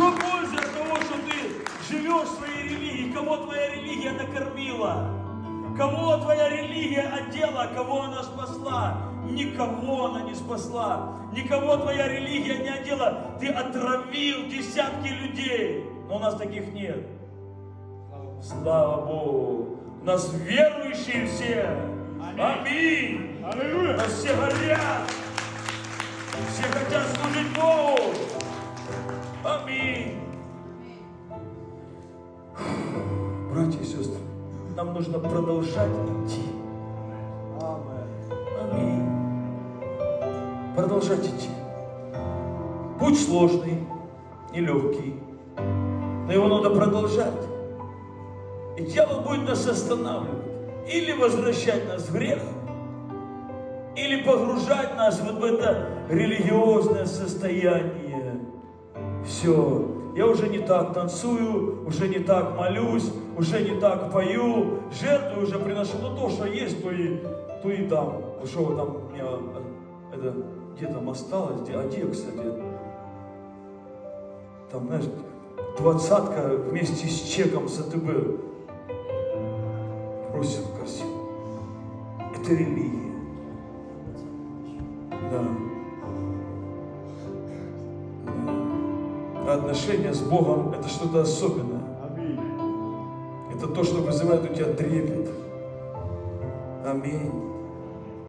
Что пользы от того, что ты живешь в своей религии? Кого твоя религия накормила? Кого твоя религия одела, кого она спасла? Никого она не спасла. Никого твоя религия не одела. Ты отравил десятки людей. Но у нас таких нет. Слава Богу. У нас верующие все. Аминь. Аллилуйя! У нас все горят. Все хотят служить Братья и сестры, нам нужно продолжать идти. Аминь. Продолжать идти. Путь сложный, нелегкий, но его надо продолжать. И дьявол будет нас останавливать. Или возвращать нас в грех, или погружать нас вот в это религиозное состояние. Все, я уже не так танцую, уже не так молюсь, уже не так пою, жертвы уже приношу. Ну то, что есть, то и, то и дам. Ну что вы там, меня, э, это, где там осталось, где, а где, кстати? Там, знаешь, двадцатка вместе с чеком с АТБ бросил в корзину. Это религия. Да. Отношения с Богом это что-то особенное. Это то, что вызывает у тебя трепет. Аминь.